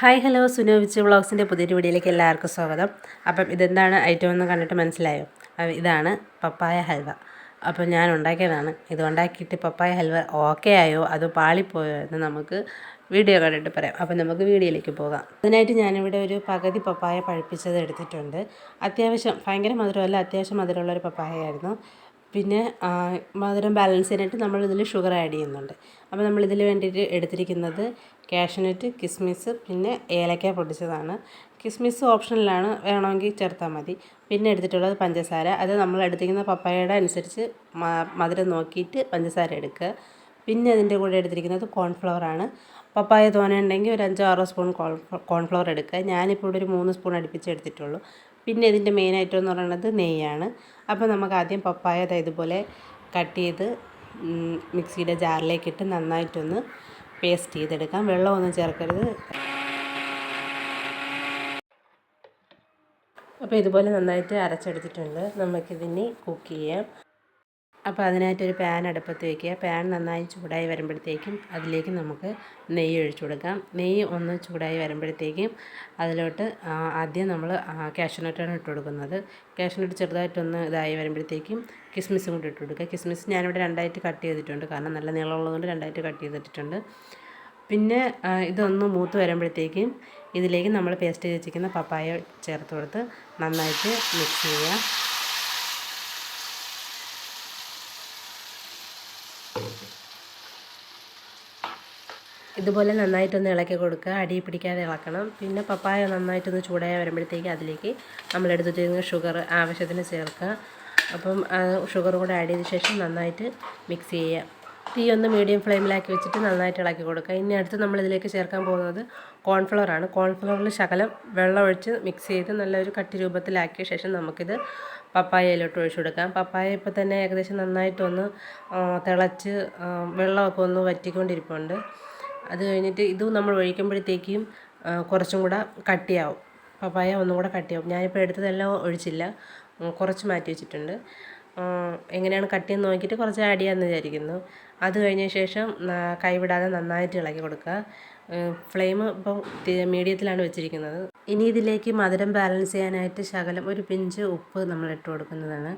Hi hello. സുനോവിച്ച് വ്ളോഗ്സിന്റെ പുതിയൊരു വീഡിയോയിലേക്ക് എല്ലാവർക്കും സ്വാഗതം. അപ്പം ഇതെന്താണ് ഐറ്റം എന്ന് കണ്ടിട്ട് മനസ്സിലായോ? ഇതാണ് പപ്പായ ഹൽവ. അപ്പം ഞാൻ ഉണ്ടാക്കിയതാണ്. ഇത് ഉണ്ടാക്കിയിട്ട് പപ്പായ ഹൽവ ഓക്കെ ആയോ? അതോ പാളിപ്പോയോ എന്ന് നമുക്ക് വീഡിയോ കണ്ടിട്ട് പറയാം. അപ്പം നമുക്ക് വീഡിയോയിലേക്ക് പോകാം. അതിനായിട്ട് ഞാനിവിടെ ഒരു പകുതി പപ്പായ പഴുപ്പിച്ചത് എടുത്തിട്ടുണ്ട്. അത്യാവശ്യം ഭയങ്കര മധുരമല്ല അത്യാവശ്യം മധുരമുള്ളൊരു പപ്പായയായിരുന്നു. പിന്നെ മധുരം ബാലൻസ് ചെയ്യാനായിട്ട് നമ്മൾ ഇതിൽ ഷുഗർ ആഡ് ചെയ്യുന്നുണ്ട്. അപ്പോൾ നമ്മൾ ഇതിൽ വേണ്ടിയിട്ട് എടുത്തിരിക്കുന്നത് കാഷ്നട്ട് കിസ്മിസ് പിന്നെ ഏലക്ക പൊടിച്ചതാണ് കിസ്മിസ് ഓപ്ഷനിലാണ് വേണമെങ്കിൽ ചേർത്താൽ മതി. പിന്നെ എടുത്തിട്ടുള്ളത് പഞ്ചസാര. അത് നമ്മൾ എടുത്തിരിക്കുന്ന പപ്പായയുടെ അനുസരിച്ച് മധുരം നോക്കിയിട്ട് പഞ്ചസാര എടുക്കുക. പിന്നെ അതിന്റെ കൂടെ എടുത്തിരിക്കുന്നത് കോൺഫ്ലവർ ആണ്. പപ്പായ തോനെ ഉണ്ടെങ്കിൽ ഒരു അഞ്ചോ ആറോ സ്പൂൺ കോൺഫ്ലവർ എടുക്കുക. ഞാനിപ്പോൾ ഇവിടെ ഒരു മൂന്ന് സ്പൂൺ അടുപ്പിച്ച് എടുത്തിട്ടുള്ളൂ. പിന്നെ ഇതിന്റെ മെയിൻ ഐറ്റം എന്ന് പറയുന്നത് നെയ്യാണ്. അപ്പോൾ നമുക്ക് ആദ്യം പപ്പായ ഇതുപോലെ കട്ട് ചെയ്ത് മിക്സിയുടെ ജാറിലേക്ക് ഇട്ട് നന്നായിട്ടൊന്ന് പേസ്റ്റ് ചെയ്തെടുക്കാം. വെള്ളമൊന്നും ചേർക്കരുത്. അപ്പോൾ ഇതുപോലെ നന്നായിട്ട് അരച്ചെടുത്തിട്ടുണ്ട്. നമുക്കിതിനി കുക്ക് ചെയ്യാം. അപ്പോൾ അതിനായിട്ടൊരു പാൻ അടുപ്പത്ത് വയ്ക്കുക പാൻ നന്നായി ചൂടായി വരുമ്പോഴത്തേക്കും അതിലേക്ക് നമുക്ക് നെയ്യ് ഒഴിച്ചു കൊടുക്കാം. നെയ്യ് ഒന്ന് ചൂടായി വരുമ്പോഴത്തേക്കും അതിലോട്ട് ആദ്യം നമ്മൾ ക്യാഷ്നട്ടാണ് ഇട്ട് കൊടുക്കുന്നത്. ക്യാഷ്നട്ട് ചെറുതായിട്ടൊന്ന് ഇതായി വരുമ്പോഴത്തേക്കും കിസ്മിസും കൂടി ഇട്ട് കൊടുക്കുക. കിസ്മിസ് ഞാനിവിടെ രണ്ടായിട്ട് കട്ട് ചെയ്തിട്ടുണ്ട്. കാരണം നല്ല നീളമുള്ളതുകൊണ്ട് രണ്ടായിട്ട് കട്ട് ചെയ്തിട്ടുണ്ട്. പിന്നെ ഇതൊന്ന് മൂത്ത് വരുമ്പോഴത്തേക്കും ഇതിലേക്ക് നമ്മൾ പേസ്റ്റ് ചെയ്ത് വെച്ചിരിക്കുന്ന പപ്പായ ചേർത്ത് കൊടുത്ത് നന്നായിട്ട് മിക്സ് ചെയ്യുക. ഇതുപോലെ നന്നായിട്ടൊന്ന് ഇളക്കി കൊടുക്കുക. അടി പിടിക്കാതെ ഇളക്കണം. പിന്നെ പപ്പായ നന്നായിട്ടൊന്ന് ചൂടായി വരുമ്പോഴത്തേക്ക് അതിലേക്ക് നമ്മളെടുത്ത് വെച്ചിരുന്ന ഷുഗർ ആവശ്യത്തിന് ചേർക്കുക. അപ്പം ഷുഗർ കൂടെ ആഡ് ചെയ്ത ശേഷം നന്നായിട്ട് മിക്സ് ചെയ്യുക. തീ ഒന്ന് മീഡിയം ഫ്ലെയിമിലാക്കി വെച്ചിട്ട് നന്നായിട്ട് ഇളക്കി കൊടുക്കുക. ഇനി അടുത്ത് നമ്മൾ ഇതിലേക്ക് ചേർക്കാൻ പോകുന്നത് കോൺഫ്ലവർ ആണ്. കോൺഫ്ലവറിൽ ശകലം വെള്ളം ഒഴിച്ച് മിക്സ് ചെയ്ത് നല്ലൊരു കട്ടി രൂപത്തിലാക്കിയ ശേഷം നമുക്കിത് പപ്പായയിലോട്ട് ഒഴിച്ചു കൊടുക്കാം. പപ്പായ ഇപ്പോൾ തന്നെ ഏകദേശം നന്നായിട്ടൊന്ന് തിളച്ച് വെള്ളമൊക്കെ ഒന്ന് വറ്റിക്കൊണ്ടിരിപ്പുണ്ട്. അത് കഴിഞ്ഞിട്ട് ഇത് നമ്മൾ ഒഴിക്കുമ്പോഴത്തേക്കും കുറച്ചും കൂടെ കട്ടിയാവും. പപ്പായ ഒന്നും കൂടെ കട്ടിയാവും. ഞാനിപ്പോൾ എടുത്തതെല്ലാം ഒഴിച്ചില്ല. കുറച്ച് മാറ്റി വെച്ചിട്ടുണ്ട്. എങ്ങനെയാണ് കട്ടിയെന്ന് നോക്കിയിട്ട് കുറച്ച് ആഡ് ചെയ്യാമെന്ന് വിചാരിക്കുന്നു. അത് കഴിഞ്ഞ ശേഷം കൈവിടാതെ നന്നായിട്ട് ഇളക്കി കൊടുക്കുക. ഫ്ലെയിം ഇപ്പോൾ മീഡിയത്തിലാണ് വെച്ചിരിക്കുന്നത്. ഇനി ഇതിലേക്ക് മധുരം ബാലൻസ് ചെയ്യാനായിട്ട് ശകലം ഒരു പിഞ്ച് ഉപ്പ് നമ്മൾ ഇട്ട് കൊടുക്കുന്നതാണ്.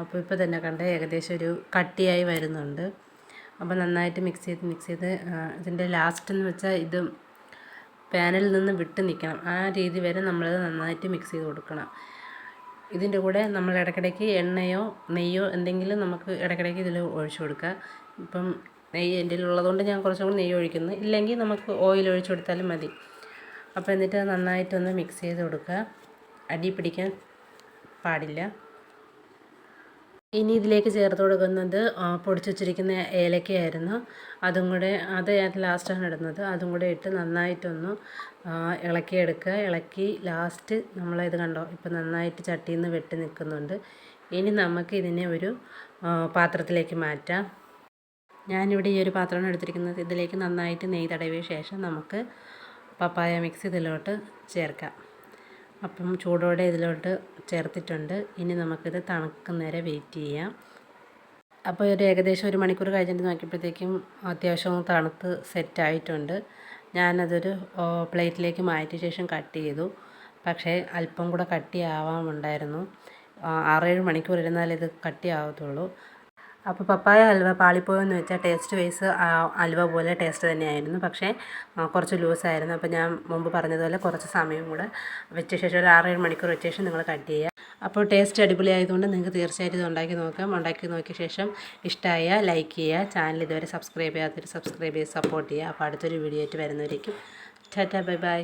അപ്പോൾ ഇപ്പോൾ തന്നെ കണ്ട ഏകദേശം ഒരു കട്ടിയായി വരുന്നുണ്ട്. അപ്പോൾ നന്നായിട്ട് മിക്സ് ചെയ്ത് മിക്സ് ചെയ്ത് ഇതിന്റെ ലാസ്റ്റ് എന്ന് വെച്ചാൽ ഇത് പാനിൽ നിന്ന് വിട്ട് നിൽക്കണം ആ രീതി വരെ നമ്മളത് നന്നായിട്ട് മിക്സ് ചെയ്ത് കൊടുക്കണം. ഇതിന്റെ കൂടെ നമ്മൾ ഇടയ്ക്കിടയ്ക്ക് എണ്ണയോ നെയ്യോ എന്തെങ്കിലും നമുക്ക് ഇടയ്ക്കിടയ്ക്ക് ഇതിൽ ഒഴിച്ചു കൊടുക്കുക. ഇപ്പം നെയ്യ് എന്റെ ഉള്ളതുകൊണ്ട് ഞാൻ കുറച്ചും കൂടി നെയ്യ് ഒഴിക്കുന്നു. ഇല്ലെങ്കിൽ നമുക്ക് ഓയിൽ ഒഴിച്ചു കൊടുത്താലും മതി. അപ്പോൾ എന്നിട്ട് നന്നായിട്ടൊന്ന് മിക്സ് ചെയ്ത് കൊടുക്കുക. അടി പിടിക്കാൻ പാടില്ല. ഇനി ഇതിലേക്ക് ചേർത്ത് കൊടുക്കുന്നത് പൊടിച്ചു വെച്ചിരിക്കുന്ന ഏലക്കയായിരുന്നു. അതും കൂടെ അത് ഞാൻ ലാസ്റ്റാണ് ഇടുന്നത്. അതും കൂടെ ഇട്ട് നന്നായിട്ടൊന്ന് ഇളക്കിയെടുക്കുക ഇളക്കി ലാസ്റ്റ് നമ്മളിത് കണ്ടോ? ഇപ്പം നന്നായിട്ട് ചട്ടിയിൽ നിന്ന് വെട്ടി നിൽക്കുന്നുണ്ട്. ഇനി നമുക്ക് ഇതിനെ ഒരു പാത്രത്തിലേക്ക് മാറ്റാം. ഞാനിവിടെ ഈ ഒരു പാത്രമാണ് എടുത്തിരിക്കുന്നത്. ഇതിലേക്ക് നന്നായിട്ട് നെയ്യ് തടവിയ ശേഷം നമുക്ക് പപ്പായ മിക്സ് ഇതിലോട്ട് ചേർക്കാം. അപ്പം ചൂടോടെ ഇതിലോട്ട് ചേർത്തിട്ടുണ്ട്. ഇനി നമുക്കിത് തണുക്കുന്നേരെ വെയിറ്റ് ചെയ്യാം. അപ്പോൾ ഒരു ഏകദേശം ഒരു മണിക്കൂർ കഴിഞ്ഞിട്ട് നോക്കിയപ്പോഴത്തേക്കും അത്യാവശ്യം തണുത്ത് സെറ്റായിട്ടുണ്ട് ഞാനതൊരു പ്ലേറ്റിലേക്ക് മാറ്റിയ ശേഷം കട്ട് ചെയ്തു. പക്ഷേ അല്പം കൂടെ കട്ടിയാവാമുണ്ടായിരുന്നു ആറേഴ് മണിക്കൂർ ഇരുന്നാലേ ഇത് കട്ടിയാവത്തുള്ളൂ. അപ്പോൾ പപ്പായ ഹൽവ പാളിപ്പോയെന്ന് വെച്ചാൽ ടേസ്റ്റ് വൈസ് ഹൽവ പോലെ ടേസ്റ്റ് തന്നെയായിരുന്നു. പക്ഷേ കുറച്ച് ലൂസായിരുന്നു അപ്പോൾ ഞാൻ മുമ്പ് പറഞ്ഞതുപോലെ കുറച്ച് സമയം കൂടെ വെച്ച ശേഷം ഒരു ആറേഴ് മണിക്കൂർ വെച്ച ശേഷം നിങ്ങൾ കട്ട് ചെയ്യുക. അപ്പോൾ ടേസ്റ്റ് അടിപൊളിയായതുകൊണ്ട് നിങ്ങൾക്ക് തീർച്ചയായിട്ടും ഇത് ഉണ്ടാക്കി നോക്കാം. ഉണ്ടാക്കി നോക്കിയ ശേഷം ഇഷ്ടമായ ലൈക്ക് ചെയ്യുക. ചാനൽ ഇതുവരെ സബ്സ്ക്രൈബ് ചെയ്യാത്തൊരു സബ്സ്ക്രൈബ് ചെയ്ത് സപ്പോർട്ട് ചെയ്യുക. അപ്പോൾ അടുത്തൊരു വീഡിയോ ആയിട്ട് വരുന്നവരേക്കും. Tata bye bye.